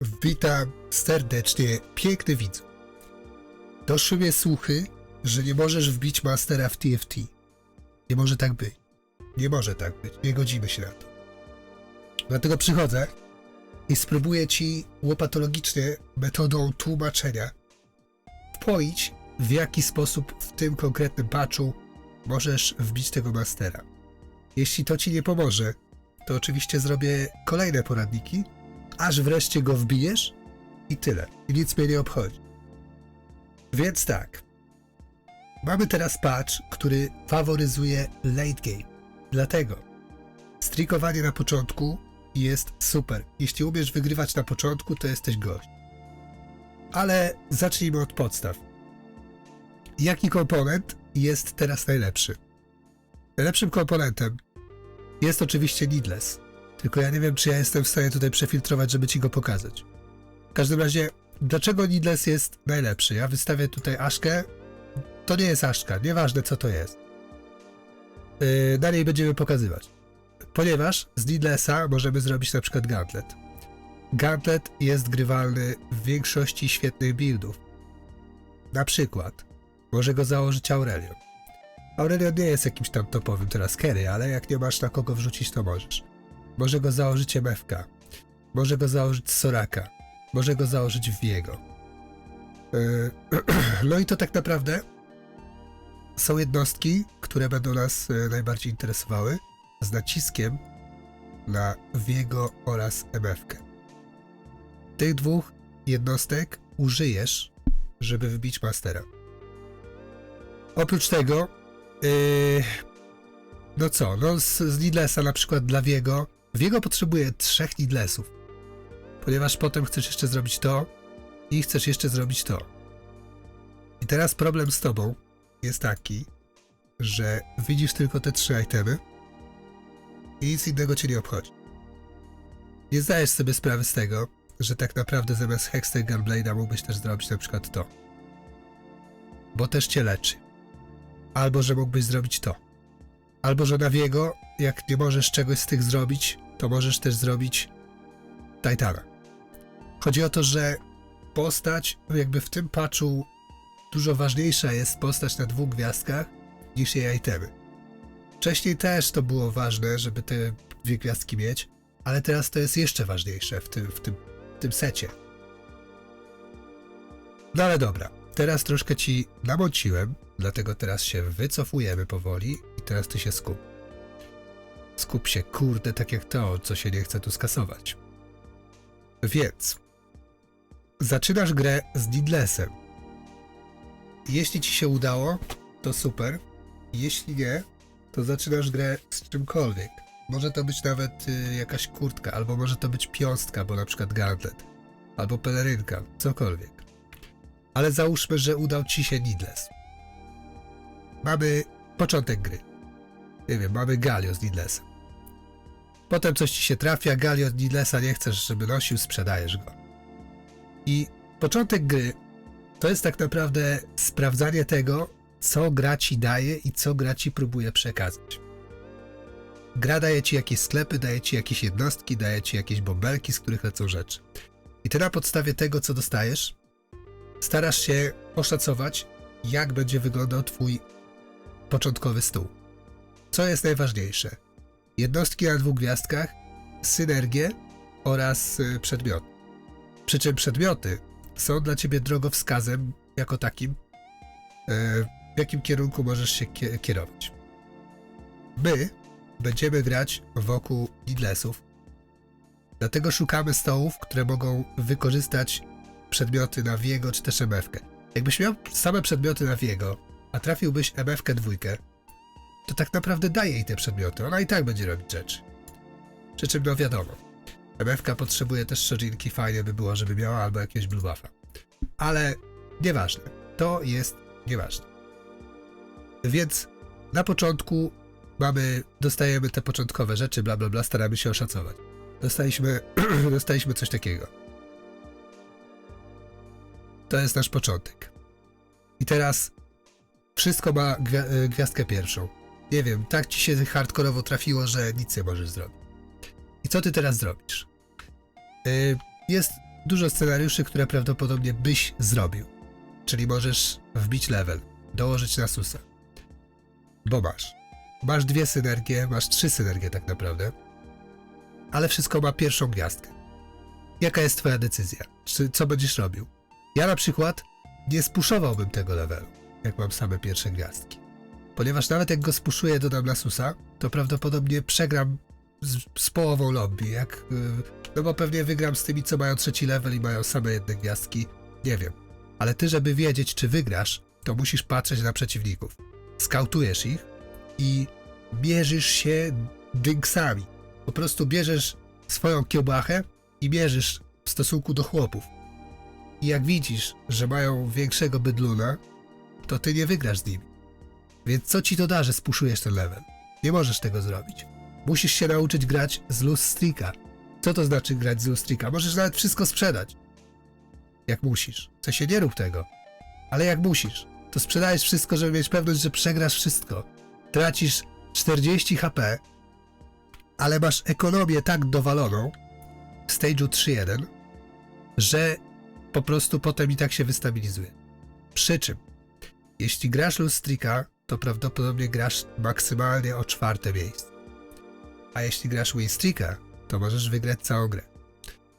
Witam serdecznie, piękny widzu. Doszły mnie słuchy, że nie możesz wbić mastera w TFT. Nie może tak być. Nie może tak być. Nie godzimy się na to. Dlatego przychodzę i spróbuję ci łopatologicznie metodą tłumaczenia wpoić, w jaki sposób w tym konkretnym patchu możesz wbić tego mastera. Jeśli to ci nie pomoże, to oczywiście zrobię kolejne poradniki, aż wreszcie go wbijesz i tyle. I nic mnie nie obchodzi. Więc tak. Mamy teraz patch, który faworyzuje late game. Dlatego strikowanie na początku jest super. Jeśli umiesz wygrywać na początku, to jesteś gość. Ale zacznijmy od podstaw. Jaki komponent jest teraz najlepszy? Najlepszym komponentem jest oczywiście Needless. Tylko ja nie wiem, czy ja jestem w stanie tutaj przefiltrować, żeby ci go pokazać. W każdym razie, dlaczego Needless jest najlepszy? Ja wystawię tutaj Aszkę. To nie jest Aszka, nieważne co to jest. Yy, dalej będziemy pokazywać. Ponieważ z Needlessa możemy zrobić na przykład Gauntlet. Gauntlet jest grywalny w większości świetnych buildów. Na przykład może go założyć Aurelion. Aurelion nie jest jakimś tam topowym teraz carry, ale jak nie masz na kogo wrzucić, to możesz. Może go założyć MFK. Może go założyć Soraka. Może go założyć Viego. Yy, No i to tak naprawdę są jednostki, które będą nas e, najbardziej interesowały z naciskiem na Viego oraz MFK. Tych dwóch jednostek użyjesz, żeby wbić Mastera. Oprócz tego, yy, no co, no z, z Needlessa na przykład dla Viego, Viego potrzebuje trzech Needlessów, ponieważ potem chcesz jeszcze zrobić to i chcesz jeszcze zrobić to. I teraz problem z tobą jest taki, że widzisz tylko te trzy itemy i nic innego cię nie obchodzi. Nie zdajesz sobie sprawy z tego, że tak naprawdę zamiast Hextech Gunblade'a mógłbyś też zrobić na przykład to. Bo też cię leczy. Albo, że mógłbyś zrobić to. Albo, że na Viego, jak nie możesz czegoś z tych zrobić, to możesz też zrobić Titana. Chodzi o to, że postać, jakby w tym patchu dużo ważniejsza jest postać na dwóch gwiazdkach niż jej itemy. Wcześniej też to było ważne, żeby te dwie gwiazdki mieć, ale teraz to jest jeszcze ważniejsze w tym, w tym, w tym secie. No ale dobra, teraz troszkę ci namąciłem, dlatego teraz się wycofujemy powoli i teraz ty się skup. Skup się, kurde, tak jak to, co się nie chce tu skasować. Więc zaczynasz grę z Needlessem. Jeśli ci się udało, to super. Jeśli nie, to zaczynasz grę z czymkolwiek. Może to być nawet y, jakaś kurtka, albo może to być piąstka, bo na przykład gauntlet, albo pelerynka, cokolwiek. Ale załóżmy, że udał ci się Needless. Mamy początek gry. Nie wiem, mamy Galio z Needlessem. Potem coś ci się trafia, Galio od Needlessa nie chcesz, żeby nosił, sprzedajesz go. I początek gry to jest tak naprawdę sprawdzanie tego, co gra ci daje i co gra ci próbuje przekazać. Gra daje ci jakieś sklepy, daje ci jakieś jednostki, daje ci jakieś bąbelki, z których lecą rzeczy. I ty na podstawie tego, co dostajesz, starasz się oszacować, jak będzie wyglądał twój początkowy stół. Co jest najważniejsze? Jednostki na dwóch gwiazdkach, synergie oraz y, przedmioty. Przy czym przedmioty są dla ciebie drogowskazem jako takim, e, w jakim kierunku możesz się kie- kierować. My będziemy grać wokół Needlessów, dlatego szukamy stołów, które mogą wykorzystać przedmioty na Viego czy też MF-kę. Jakbyś miał same przedmioty na Viego, a trafiłbyś MF-kę dwójkę, to tak naprawdę daje jej te przedmioty, ona i tak będzie robić rzeczy. Przy czym no wiadomo, MFK potrzebuje też Shojinki, fajnie by było, żeby miała albo jakiegoś blue buffa. Ale nieważne. To jest nieważne. Więc na początku mamy, dostajemy te początkowe rzeczy, bla bla bla, staramy się oszacować. Dostaliśmy, dostaliśmy coś takiego. To jest nasz początek. I teraz wszystko ma e, gwiazdkę pierwszą. Nie wiem, tak ci się hardkorowo trafiło, że nic nie możesz zrobić. I co ty teraz zrobisz? Y, Jest dużo scenariuszy, które prawdopodobnie byś zrobił. Czyli możesz wbić level, dołożyć na susa. Bo masz. Masz dwie synergie, masz trzy synergie tak naprawdę. Ale wszystko ma pierwszą gwiazdkę. Jaka jest twoja decyzja? Czy co będziesz robił? Ja na przykład nie spuszowałbym tego levelu, jak mam same pierwsze gwiazdki. Ponieważ nawet jak go spuszuję, dodam na susa, to prawdopodobnie przegram z, z połową lobby, jak... Yy, no bo pewnie wygram z tymi, co mają trzeci level i mają same jedne gwiazdki. Nie wiem. Ale ty, żeby wiedzieć, czy wygrasz, to musisz patrzeć na przeciwników. Skautujesz ich i mierzysz się dynksami. Po prostu bierzesz swoją kiełbachę i mierzysz w stosunku do chłopów. I jak widzisz, że mają większego bydluna, to ty nie wygrasz z nimi. Więc co ci to da, że spuszujesz ten level? Nie możesz tego zrobić. Musisz się nauczyć grać z loose streaka. Co to znaczy grać z loose streaka? Możesz nawet wszystko sprzedać. Jak musisz. Co się nie rób tego. Ale jak musisz, to sprzedajesz wszystko, żeby mieć pewność, że przegrasz wszystko. Tracisz 40 HP, ale masz ekonomię tak dowaloną w stage'u 3.1, że po prostu potem i tak się wystabilizuje. Przy czym, jeśli grasz to prawdopodobnie grasz maksymalnie o czwarte miejsce. A jeśli grasz win streaka, to możesz wygrać całą grę.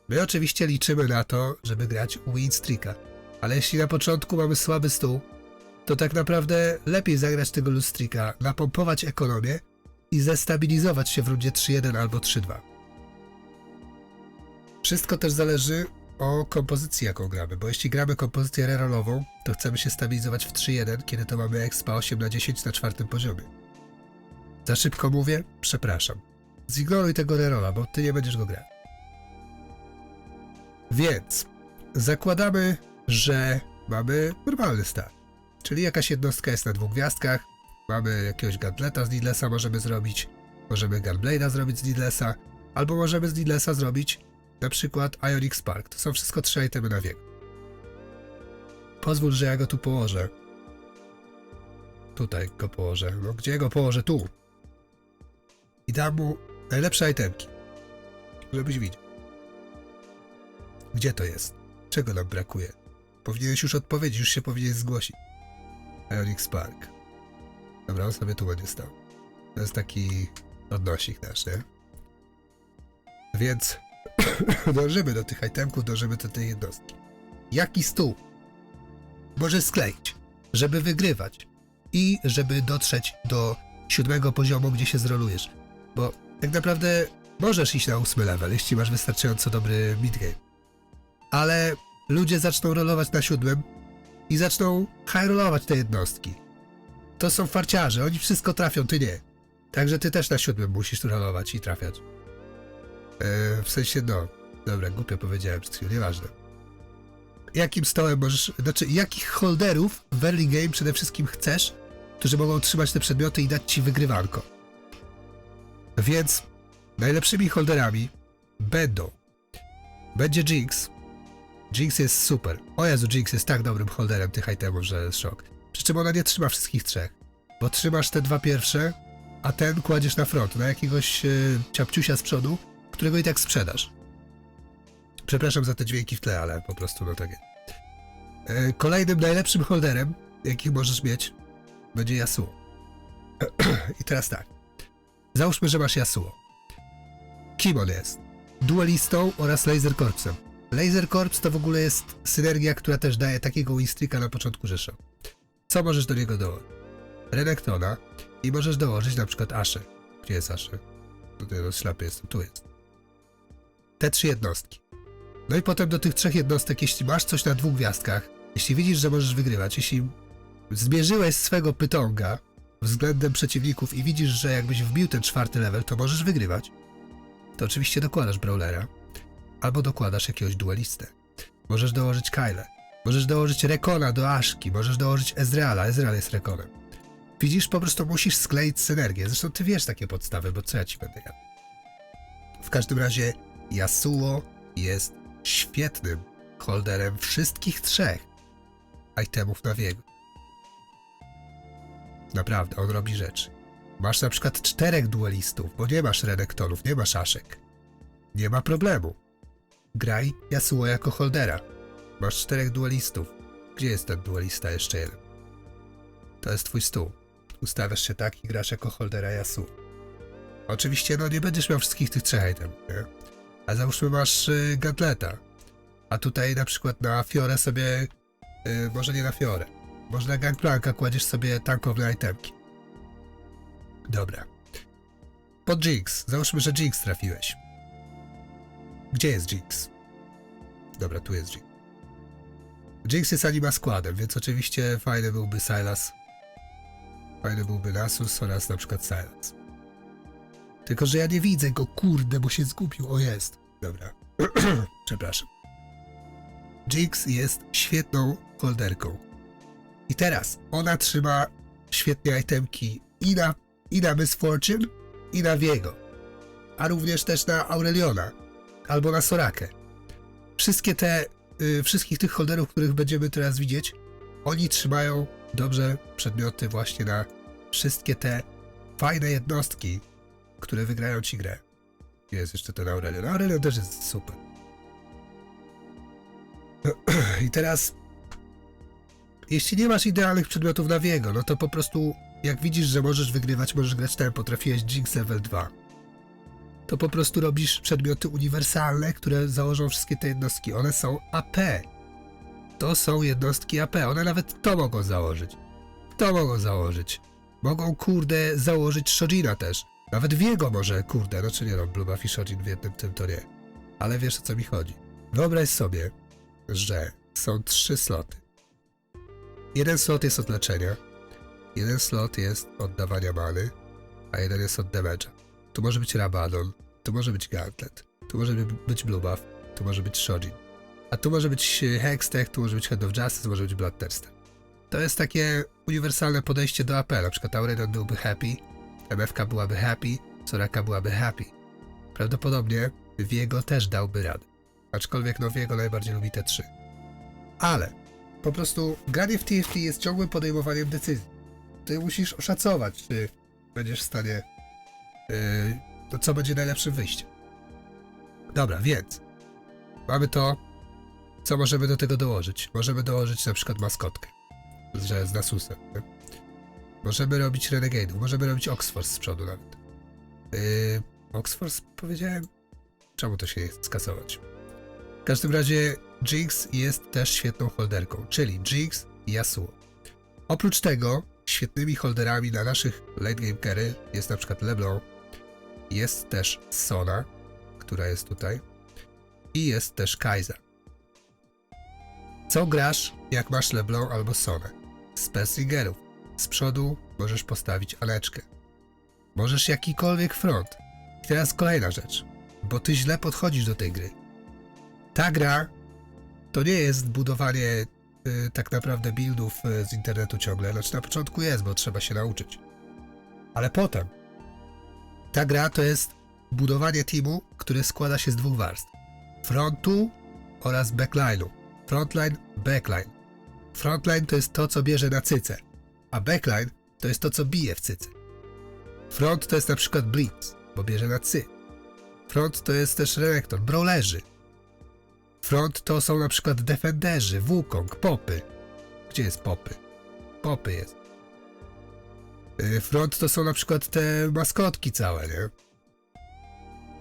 My oczywiście liczymy na to, żeby grać win streaka, ale jeśli na początku mamy słaby stół, to tak naprawdę lepiej zagrać tego loose streaka, napompować ekonomię i zestabilizować się w rundzie 3-1 albo 3-2. Wszystko też zależy o kompozycji, jaką gramy, bo jeśli gramy kompozycję rerolową, to chcemy się stabilizować w 3-1, kiedy to mamy expa 8 na 10 na czwartym poziomie. Za szybko mówię? Przepraszam. Zignoruj tego rerola, bo ty nie będziesz go grać. Więc zakładamy, że mamy normalny start. Czyli jakaś jednostka jest na dwóch gwiazdkach, mamy jakiegoś Gunbleta z Needlessa możemy zrobić, możemy Gunblade'a zrobić z Needlessa, albo możemy z Needlessa zrobić na przykład Ionic Spark. To są wszystko trzy itemy na wiek. Pozwól, że ja go tu położę. Tutaj go położę. No gdzie go położę? Tu. I dam mu najlepsze itemki. Żebyś widział. Gdzie to jest? Czego nam brakuje? Powinieneś już odpowiedzieć, już się powinien zgłosić. Ionic Spark. Dobra, on sobie tu będzie stał. To jest taki odnosik nasz, nie? Więc dążymy do tych itemków, dążymy do tej jednostki. Jaki stół możesz skleić, żeby wygrywać i żeby dotrzeć do siódmego poziomu, gdzie się zrolujesz? Bo tak naprawdę możesz iść na ósmy level, jeśli masz wystarczająco dobry midgame. Ale ludzie zaczną rolować na siódmym i zaczną high rollować te jednostki. To są farciarze, oni wszystko trafią, ty nie. Także ty też na siódmym musisz rolować i trafiać. E, w sensie, no, dobra, głupio powiedziałem przed chwilą, nieważne. Jakim stołem możesz, znaczy, jakich holderów w early game przede wszystkim chcesz, którzy mogą trzymać te przedmioty i dać ci wygrywanko? Więc najlepszymi holderami będą. Będzie Jinx. Jinx jest super. O Jezu, Jinx jest tak dobrym holderem tych itemów, że jest szok. Przy czym ona nie trzyma wszystkich trzech. Bo trzymasz te dwa pierwsze, a ten kładziesz na front, na jakiegoś e, ciapciusia z przodu, którego i tak sprzedasz. Przepraszam za te dźwięki w tle, ale po prostu no tak jest. E, Kolejnym najlepszym holderem, jaki możesz mieć, będzie Yasuo. I teraz tak. Załóżmy, że masz Yasuo. Kim on jest? Duelistą oraz Laser Corpsem. Laser Corps to w ogóle jest synergia, która też daje takiego winstrika na początku rzesza. Co możesz do niego dołożyć? Renektona i możesz dołożyć na przykład Aszę. Gdzie jest Aszę? Tutaj no, ślepy jestem, tu jest. Te trzy jednostki. No i potem do tych trzech jednostek, jeśli masz coś na dwóch gwiazdkach, jeśli widzisz, że możesz wygrywać, jeśli zmierzyłeś swego pytonga względem przeciwników i widzisz, że jakbyś wbił ten czwarty level, to możesz wygrywać, to oczywiście dokładasz Brawlera albo dokładasz jakiegoś duelistę. Możesz dołożyć Kyle, możesz dołożyć Rekona do Aszki, możesz dołożyć Ezreala, Ezreal jest Rekonem. Widzisz, po prostu musisz skleić synergię. Zresztą ty wiesz takie podstawy, bo co ja ci będę jadł. W każdym razie Yasuo jest świetnym holderem wszystkich trzech itemów na wiegu. Naprawdę, on robi rzeczy. Masz na przykład czterech duelistów, bo nie masz redektonów, nie masz aszek. Nie ma problemu. graj Yasuo jako holdera. Masz czterech duelistów. Gdzie jest ten duelista jeszcze jeden? To jest twój stół. Ustawiasz się tak i grasz jako holdera Yasuo. Oczywiście, no nie będziesz miał wszystkich tych trzech item, nie? A załóżmy masz y. A tutaj na przykład na Fiorę sobie, y, może nie na Fiorę, może na Gangplanka kładziesz sobie tankowne itemki. Dobra. Pod Jinx. Załóżmy, że Jinx trafiłeś. Gdzie jest Jinx? Dobra, tu jest Jinx. Jinx jest anima składem, więc oczywiście fajny byłby Sylas. Fajny byłby Nasus oraz na przykład Sylas. Tylko, że ja nie widzę go, kurde, bo się zgubił. O, jest. Dobra. Przepraszam. Jinx jest świetną holderką. I teraz ona trzyma świetnie itemki i na, i na Miss Fortune, i na Viego. A również też na Aureliona albo na Sorakę. Wszystkie te, y, wszystkich tych holderów, których będziemy teraz widzieć, oni trzymają dobrze przedmioty właśnie na wszystkie te fajne jednostki, które wygrają ci grę. Jest jeszcze ten Aurelion. Aurelion też jest super. I teraz, jeśli nie masz idealnych przedmiotów na Viego, no to po prostu, jak widzisz, że możesz wygrywać, możesz grać tempo, trafiłeś Jinx level 2, to po prostu robisz przedmioty uniwersalne, które założą wszystkie te jednostki. One są AP. To są jednostki AP. One nawet to mogą założyć. To mogą założyć. Mogą, kurde, założyć Shojina też. Nawet Viego może, kurde, no czy nie no, i Shojin w jednym tym to nie. Ale wiesz o co mi chodzi. Wyobraź sobie, że są trzy sloty. Jeden slot jest od leczenia, jeden slot jest od dawania many, a jeden jest od damage'a. Tu może być Rabadon, tu może być Gauntlet, tu może być Blue Buff, tu może być Shojin. A tu może być e, Hextech, tu może być Head of Justice, może być Bloodthirster. To jest takie uniwersalne podejście do AP. Na przykład Aurelion byłby happy, MFK byłaby happy, Soraka byłaby happy. Prawdopodobnie Viego też dałby radę. Aczkolwiek no Viego najbardziej lubi te trzy. Ale po prostu granie w TFT jest ciągłym podejmowaniem decyzji. Ty musisz oszacować, czy będziesz w stanie Yy, to co będzie najlepszym wyjściem. Dobra, więc mamy to, co możemy do tego dołożyć. Możemy dołożyć na przykład maskotkę, że z Nasusem. nie? Możemy robić Renegade'ów, możemy robić Oxford z przodu nawet. Yy, Oxford powiedziałem? Czemu to się skasować? W każdym razie Jinx jest też świetną holderką, czyli Jinx i Yasuo. Oprócz tego świetnymi holderami na naszych late game carry jest na przykład LeBlanc, jest też Sona, która jest tutaj i jest też Kaiza. Co grasz, jak masz LeBlanc albo Sonę? Z Perslingerów. Z przodu możesz postawić Aleczkę. Możesz jakikolwiek front. I teraz kolejna rzecz, bo ty źle podchodzisz do tej gry. Ta gra to nie jest budowanie y, tak naprawdę buildów y, z internetu ciągle. Znaczy na początku jest, bo trzeba się nauczyć. Ale potem ta gra to jest budowanie teamu, które składa się z dwóch warstw. Frontu oraz backline'u. Frontline, backline. Frontline to jest to, co bierze na cycę, a backline to jest to, co bije w cycę. Front to jest na przykład Blitz, bo bierze na cy. Front to jest też Renekton, brawlerzy. Front to są na przykład Defenderzy, Wukong, Popy. Gdzie jest Popy? Popy jest. Y, Front to są na przykład te maskotki całe, nie?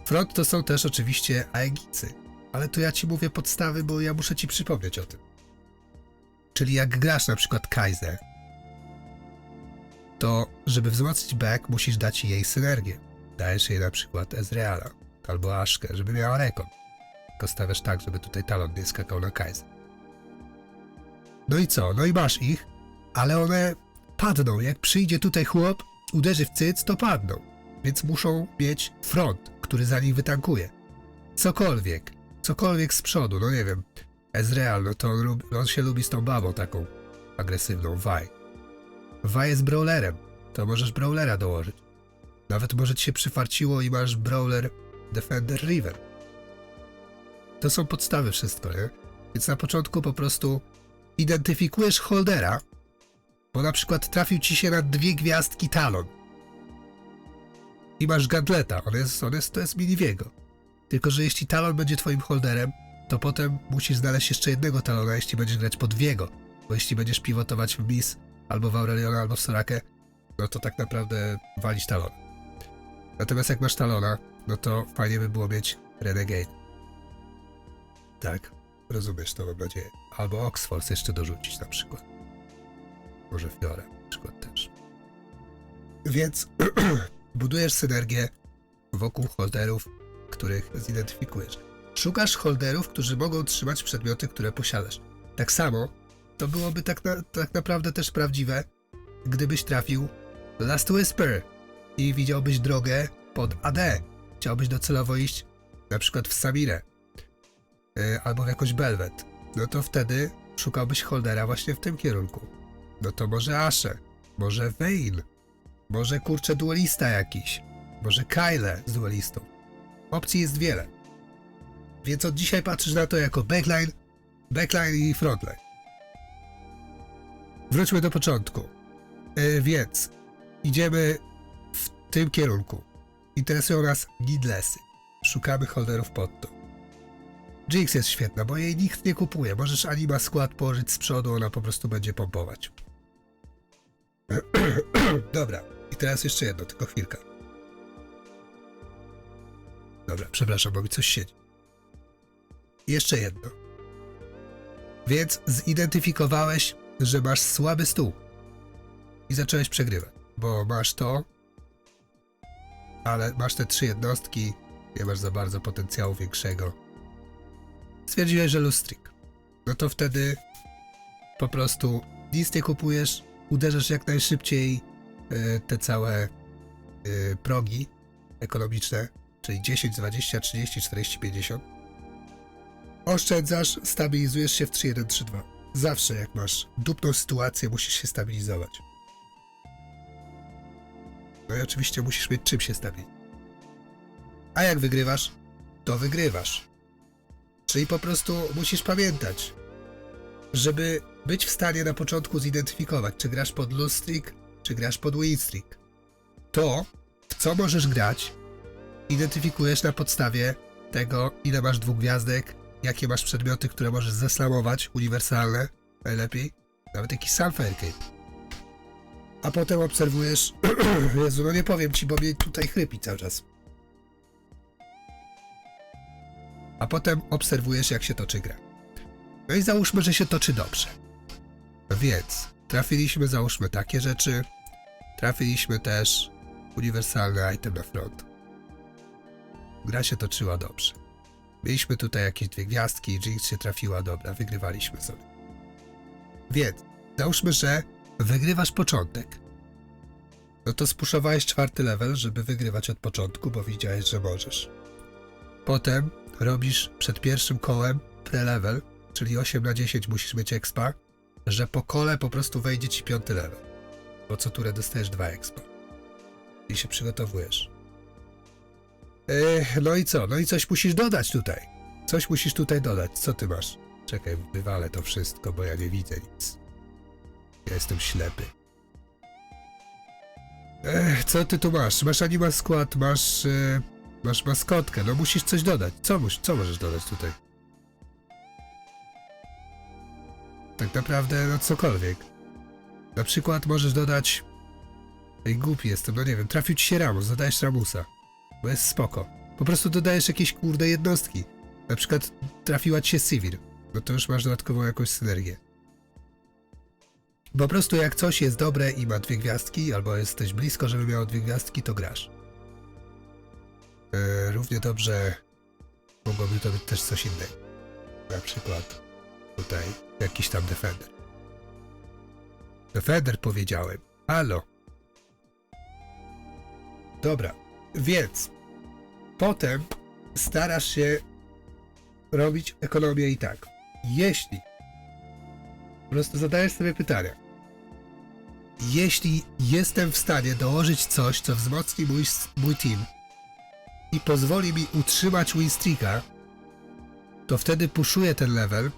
Front to są też oczywiście Aegicy. Ale to ja ci mówię podstawy, bo ja muszę ci przypomnieć o tym. Czyli jak grasz na przykład Kaiser, to żeby wzmocnić back, musisz dać jej synergię. Dajesz jej na przykład Ezreala albo Ashkę, żeby miała rekon. Tylko stawiasz tak, żeby tutaj talon nie skakał na Kaiser. No i co? No i masz ich, ale one padną. Jak przyjdzie tutaj chłop, uderzy w cyc, to padną. Więc muszą mieć front, który za nich wytankuje. Cokolwiek. Cokolwiek z przodu, no nie wiem. Ezreal, no to on, on się lubi z tą babą taką agresywną, Vi. Vi jest brawlerem. To możesz brawlera dołożyć. Nawet może ci się przyfarciło i masz brawler Defender Riven. To są podstawy wszystko, nie? Więc na początku po prostu identyfikujesz holdera, bo na przykład trafił ci się na dwie gwiazdki talon. I masz gadleta, on jest, on jest, to jest Miniviego. Tylko, że jeśli talon będzie twoim holderem, to potem musisz znaleźć jeszcze jednego talona, jeśli będziesz grać po dwiego. Bo jeśli będziesz pivotować w Miss, albo w Aureliona, albo w Sorakę, no to tak naprawdę walić talon. Natomiast jak masz talona, no to fajnie by było mieć Renegade. Tak, rozumiesz to, mam nadzieję. Albo Oxford jeszcze dorzucić na przykład. Może Fiore na przykład też. Więc budujesz synergię wokół holderów, których zidentyfikujesz. Szukasz holderów, którzy mogą trzymać przedmioty, które posiadasz. Tak samo to byłoby tak, na, tak naprawdę też prawdziwe, gdybyś trafił Last Whisper i widziałbyś drogę pod AD. Chciałbyś docelowo iść na przykład w Samirę yy, albo w jakąś Belvet. No to wtedy szukałbyś holdera właśnie w tym kierunku. No to może Ashe, może Vayne, może kurczę duelista jakiś, może Kyle z duelistą. Opcji jest wiele. Więc od dzisiaj patrzysz na to jako backline, backline i frontline. Wróćmy do początku. Yy, więc idziemy w tym kierunku. Interesują nas needlessy. Szukamy holderów pod to. Jinx jest świetna, bo jej nikt nie kupuje. Możesz anima skład położyć z przodu, ona po prostu będzie pompować. Dobra, i teraz jeszcze jedno, tylko chwilkę. Dobra, przepraszam, bo mi coś siedzi. Jeszcze jedno. Więc zidentyfikowałeś, że masz słaby stół. I zacząłeś przegrywać, bo masz to, ale masz te trzy jednostki, nie masz za bardzo potencjału większego. Stwierdziłeś, że lustrik. No to wtedy po prostu nic nie kupujesz, uderzasz jak najszybciej e, te całe e, progi ekonomiczne, czyli 10, 20, 30, 40, 50. Oszczędzasz, stabilizujesz się w 3, 1, 3, 2. Zawsze jak masz dupną sytuację, musisz się stabilizować. No i oczywiście musisz mieć czym się stabilizować. A jak wygrywasz, to wygrywasz. Czyli po prostu musisz pamiętać, żeby być w stanie na początku zidentyfikować, czy grasz pod lustrik, czy grasz pod winstreak. To, w co możesz grać, identyfikujesz na podstawie tego, ile masz dwóch gwiazdek, jakie masz przedmioty, które możesz zeslamować, uniwersalne, najlepiej, nawet jakiś sam faircade. A potem obserwujesz, Jezu, no nie powiem ci, bo mnie tutaj chrypi cały czas. A potem obserwujesz, jak się toczy gra. No i załóżmy, że się toczy dobrze. Więc trafiliśmy, załóżmy takie rzeczy. Trafiliśmy też uniwersalny item na front. Gra się toczyła dobrze. Mieliśmy tutaj jakieś dwie gwiazdki, Jinx się trafiła, dobra, wygrywaliśmy sobie. Więc załóżmy, że wygrywasz początek. No to spuszowałeś czwarty level, żeby wygrywać od początku, bo widziałeś, że możesz. Potem robisz przed pierwszym kołem pre-level, czyli 8 na 10 musisz mieć expa, że po kole po prostu wejdzie ci piąty level. Bo co turę dostajesz 2 expa. I się przygotowujesz. No i co? No i coś musisz dodać tutaj. Coś musisz tutaj dodać. Co ty masz? Czekaj, wywalę to wszystko, bo ja nie widzę nic. Ja jestem ślepy. Co ty tu masz? Masz anima skład, masz... Yy, masz maskotkę, no musisz coś dodać. Co, co możesz dodać tutaj? Tak naprawdę, no cokolwiek. Na przykład możesz dodać... Ej, głupi jestem, no nie wiem, trafił ci się Ramus, dodajesz Ramusa. Bo jest spoko. Po prostu dodajesz jakieś kurde jednostki. Na przykład trafiła ci się Sivir. No to już masz dodatkową jakąś synergię. Po prostu jak coś jest dobre i ma dwie gwiazdki, albo jesteś blisko, żeby miało dwie gwiazdki, to grasz. E, równie dobrze mogłoby to być też coś innego. Na przykład tutaj jakiś tam Defender. Defender powiedziałem. Halo. Dobra, więc potem starasz się robić ekonomię i tak. Jeśli po prostu zadajesz sobie pytania. Jeśli jestem w stanie dołożyć coś, co wzmocni mój, mój team i pozwoli mi utrzymać winstreaka, to wtedy puszuję ten level,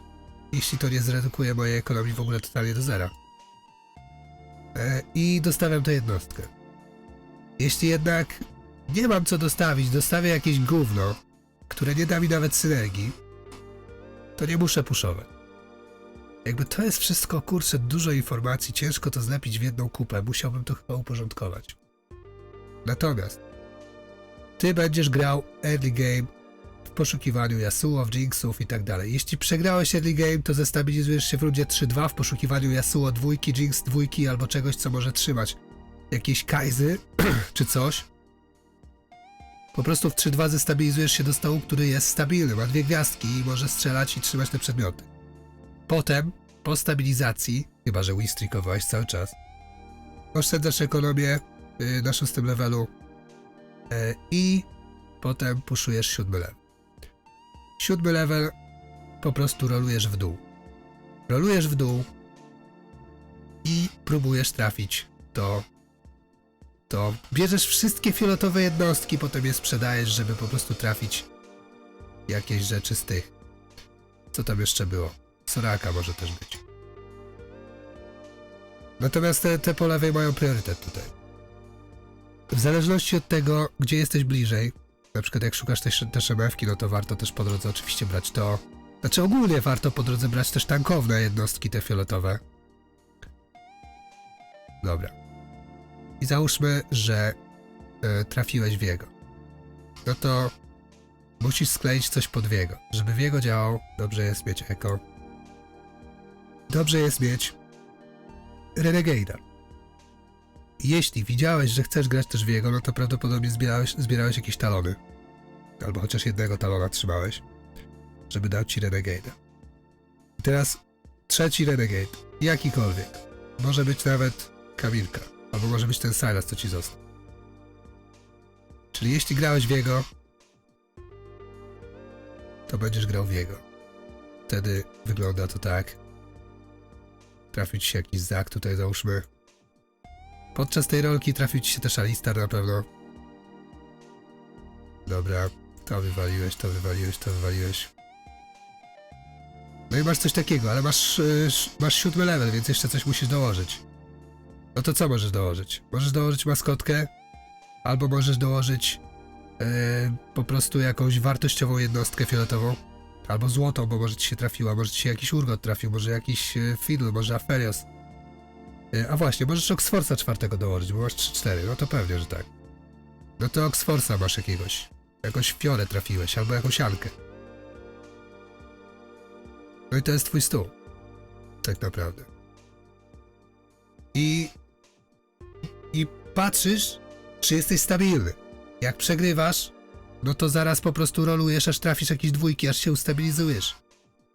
jeśli to nie zredukuje mojej ekonomii w ogóle totalnie do zera. E, I dostawiam tę jednostkę. Jeśli jednak nie mam co dostawić, dostawię jakieś gówno, które nie da mi nawet synergii, to nie muszę puszować. Jakby to jest wszystko, kurczę, dużo informacji, ciężko to zlepić w jedną kupę, musiałbym to chyba uporządkować. Natomiast ty będziesz grał early game w poszukiwaniu Yasuo, Jinxów i tak dalej. Jeśli przegrałeś early game, to zestabilizujesz się w rundzie 3-2 w poszukiwaniu Yasuo dwójki, Jinx dwójki albo czegoś, co może trzymać jakieś kajzy czy coś. Po prostu w 3-2 zestabilizujesz się do stołu, który jest stabilny, ma dwie gwiazdki i może strzelać i trzymać te przedmioty. Potem, po stabilizacji, chyba że winstreakowałeś cały czas, oszczędzasz ekonomię yy, na szóstym levelu yy, i potem puszujesz siódmy level. Siódmy level po prostu rolujesz w dół. Rolujesz w dół i próbujesz trafić to to bierzesz wszystkie fioletowe jednostki, potem je sprzedajesz, żeby po prostu trafić jakieś rzeczy z tych. Co tam jeszcze było? Soraka może też być. Natomiast te, te po lewej mają priorytet tutaj. W zależności od tego, gdzie jesteś bliżej, na przykład jak szukasz też, też MF-ki, no to warto też po drodze oczywiście brać to. Znaczy ogólnie warto po drodze brać też tankowne jednostki, te fioletowe. Dobra. I załóżmy, że e, trafiłeś w jego. No to musisz skleić coś pod wiego. Żeby wiego działał, dobrze jest mieć eko. Dobrze jest mieć Renegade'a. Jeśli widziałeś, że chcesz grać też w jego, no to prawdopodobnie zbierałeś, zbierałeś jakieś talony. Albo chociaż jednego talona trzymałeś, żeby dać ci Renegade'a. I teraz trzeci Renegade, jakikolwiek. Może być nawet Kamilka. Albo może być ten Silas, co ci został. Czyli jeśli grałeś w jego, to będziesz grał w jego. Wtedy wygląda to tak. Trafił ci się jakiś zak, tutaj załóżmy. Podczas tej rolki trafił ci się też Alistar na pewno. Dobra, to wywaliłeś, to wywaliłeś, to wywaliłeś. No i masz coś takiego, ale masz, sz- masz siódmy level, więc jeszcze coś musisz dołożyć. No to co możesz dołożyć? Możesz dołożyć maskotkę, albo możesz dołożyć e, po prostu jakąś wartościową jednostkę fioletową, albo złotą, bo może ci się trafiła, może ci się jakiś urgot trafił, może jakiś e, Fiddle, może Aferios. E, a właśnie, możesz Oxforsa czwartego dołożyć, bo masz 3-4, no to pewnie, że tak. No to Oxforsa masz jakiegoś, jakąś fiorę trafiłeś, albo jakąś Ankę. No i to jest twój stół. Tak naprawdę. I i patrzysz, czy jesteś stabilny. Jak przegrywasz, no to zaraz po prostu rolujesz, aż trafisz jakieś dwójki, aż się ustabilizujesz.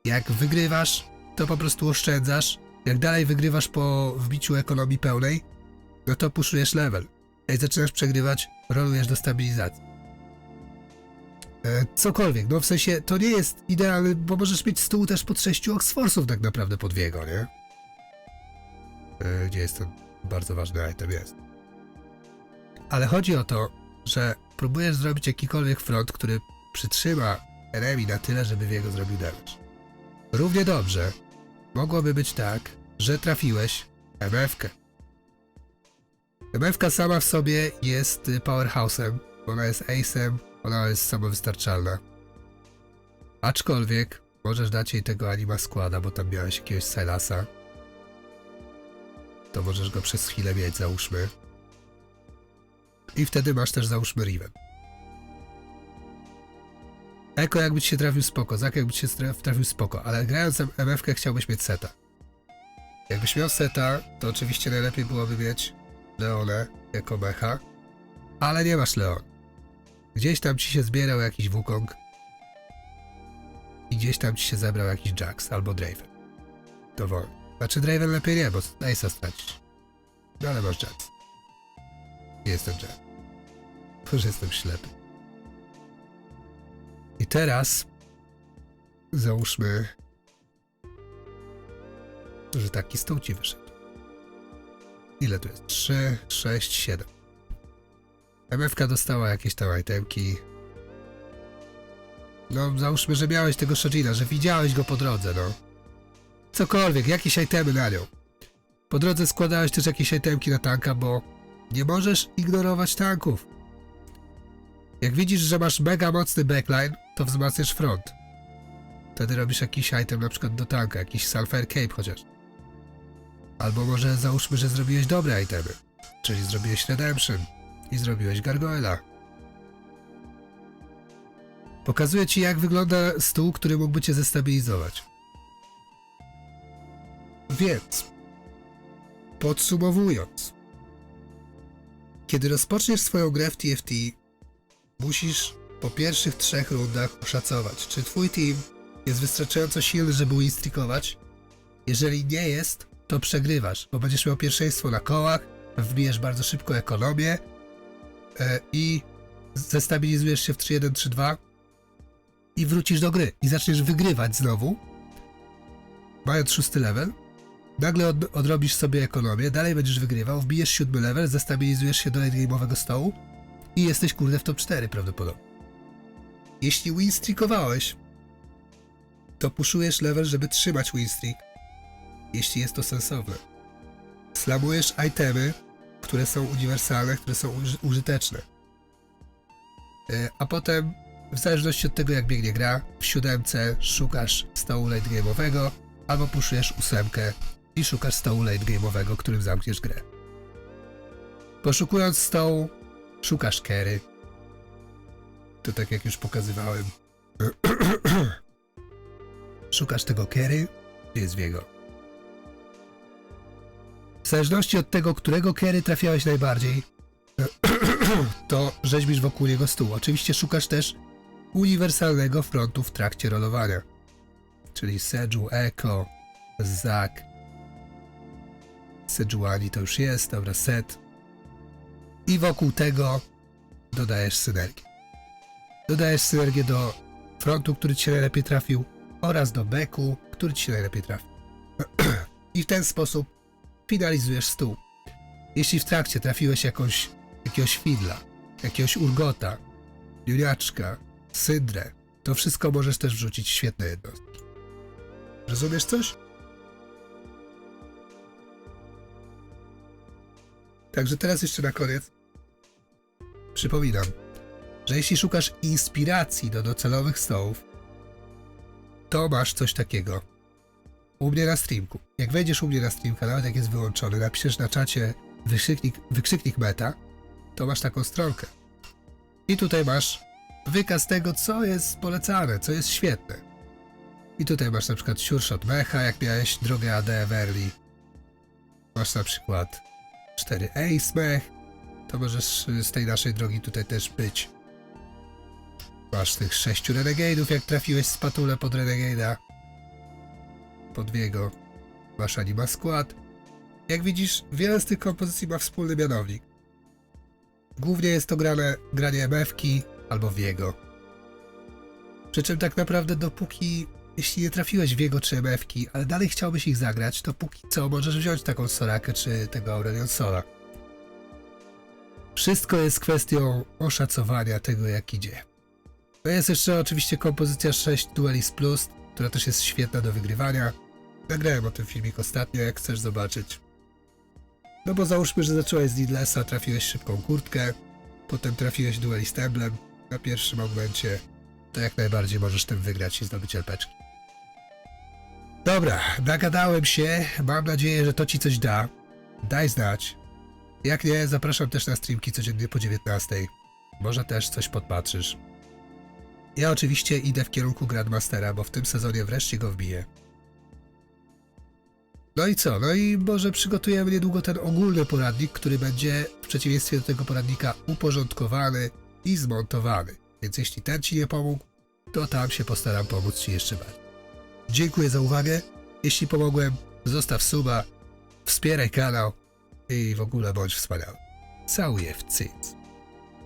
Jak wygrywasz, to po prostu oszczędzasz. Jak dalej wygrywasz po wbiciu ekonomii pełnej, no to puszujesz level. Jak zaczynasz przegrywać, rolujesz do stabilizacji. E, cokolwiek, no w sensie to nie jest idealny, bo możesz mieć stół też pod sześciu Oxforsów tak naprawdę pod wiego, nie? E, gdzie jest ten bardzo ważny item jest. Ale chodzi o to, że próbujesz zrobić jakikolwiek front, który przytrzyma enemy na tyle, żeby w jego zrobił damage. Równie dobrze mogłoby być tak, że trafiłeś MF-kę. MF-ka sama w sobie jest powerhouse'em, ona jest ace'em, ona jest samowystarczalna. Aczkolwiek możesz dać jej tego anima składa, bo tam miałeś jakiegoś Silasa, to możesz go przez chwilę mieć, załóżmy. I wtedy masz też, załóżmy, Riven. Eko jakby ci się trafił spoko, Zak jakby ci się trafił spoko, ale grając MF-kę chciałbyś mieć seta. Jakbyś miał seta, to oczywiście najlepiej byłoby mieć Leonę jako mecha, ale nie masz Leon. Gdzieś tam ci się zbierał jakiś Wukong i gdzieś tam ci się zebrał jakiś Jax albo Draven. To wolno. Znaczy Draven lepiej nie, bo Ace'a stracisz. No ale masz Jax. Jestem Jax. Już jestem ślepy. I teraz załóżmy, że taki stół ci wyszedł. Ile tu jest? 3, 6, 7. MFK dostała jakieś tam itemki. No, załóżmy, że miałeś tego Shojina, że widziałeś go po drodze, no. Cokolwiek, jakieś itemy na nią. Po drodze składałeś też jakieś itemki na tanka, bo nie możesz ignorować tanków. Jak widzisz, że masz mega mocny backline, to wzmacniasz front. Wtedy robisz jakiś item na przykład do tanka, jakiś Sulfur Cape chociaż. Albo może załóżmy, że zrobiłeś dobre itemy, czyli zrobiłeś Redemption i zrobiłeś Gargoyla. Pokazuję ci jak wygląda stół, który mógłby cię zestabilizować. Więc, podsumowując, kiedy rozpoczniesz swoją grę w TFT, musisz po pierwszych trzech rundach oszacować, czy twój team jest wystarczająco silny, żeby winstreakować. Jeżeli nie jest, to przegrywasz, bo będziesz miał pierwszeństwo na kołach, wbijesz bardzo szybko ekonomię e, i zestabilizujesz się w 3-1-3-2 i wrócisz do gry i zaczniesz wygrywać znowu, mając szósty level. Nagle od, odrobisz sobie ekonomię, dalej będziesz wygrywał, wbijesz siódmy level, zestabilizujesz się do game'owego stołu i jesteś kurde w top 4 prawdopodobnie. Jeśli winstreakowałeś, to puszujesz level, żeby trzymać winstreak, jeśli jest to sensowne. Slamujesz itemy, które są uniwersalne, które są uży- użyteczne. E, A potem, w zależności od tego jak biegnie gra, w siódemce szukasz stołu late game'owego, albo puszujesz ósemkę i szukasz stołu late game'owego, którym zamkniesz grę. Poszukując stołu, szukasz carry. To tak jak już pokazywałem. Szukasz tego gdzie jest Wiego. W zależności od tego, którego carry trafiałeś najbardziej, to rzeźbisz wokół jego stół. Oczywiście szukasz też uniwersalnego frontu w trakcie rolowania. Czyli Seju, Echo, Zak. Sejuani to już jest, dobra, Set. I wokół tego dodajesz synergię. Dodajesz synergię do frontu, który ci najlepiej trafił oraz do beku, który ci najlepiej trafił. I w ten sposób finalizujesz stół. Jeśli w trakcie trafiłeś jakąś, jakiegoś fidla, jakiegoś urgota, juniaczka, sydrę, to wszystko możesz też wrzucić w świetne jednostki. Rozumiesz coś? Także teraz jeszcze na koniec przypominam, że jeśli szukasz inspiracji do docelowych stołów, to masz coś takiego. U mnie na streamku. Jak wejdziesz u mnie na streamka, nawet jak jest wyłączony, napiszesz na czacie wykrzyknik, wykrzyknik meta, to masz taką stronkę. I tutaj masz wykaz tego, co jest polecane, co jest świetne. I tutaj masz na przykład Sureshot Mecha, jak miałeś drogę AD w early. Masz na przykład 4 Ace Mech, to możesz z tej naszej drogi tutaj też być. Masz tych sześciu Renegade'ów, jak trafiłeś z patule pod Renegade'a. Pod Wiego. Masz Anima Skład. Jak widzisz, wiele z tych kompozycji ma wspólny mianownik. Głównie jest to grane, granie MF-ki albo Wiego. Przy czym tak naprawdę dopóki, jeśli nie trafiłeś w Wiego czy MF-ki, ale dalej chciałbyś ich zagrać, to póki co możesz wziąć taką Sorakę czy tego Aurelion Sola. Wszystko jest kwestią oszacowania tego, jak idzie. No jest jeszcze oczywiście kompozycja 6 Duelist Plus, która też jest świetna do wygrywania. Nagrałem o tym filmik ostatnio, jak chcesz zobaczyć. No bo załóżmy, że zacząłeś z Needlessa, trafiłeś szybką kurtkę, potem trafiłeś Duelist Emblem na pierwszym augmencie, to jak najbardziej możesz tym wygrać i zdobyć LPczki. Dobra, nagadałem się, mam nadzieję, że to ci coś da. Daj znać. Jak nie, zapraszam też na streamki codziennie po 19. Może też coś podpatrzysz. Ja oczywiście idę w kierunku Grandmastera, bo w tym sezonie wreszcie go wbiję. No i co? No i może przygotujemy niedługo ten ogólny poradnik, który będzie w przeciwieństwie do tego poradnika uporządkowany i zmontowany. Więc jeśli ten Ci nie pomógł, to tam się postaram pomóc Ci jeszcze bardziej. Dziękuję za uwagę. Jeśli pomogłem, zostaw suba, wspieraj kanał i w ogóle bądź wspaniały. Całuję w cyc.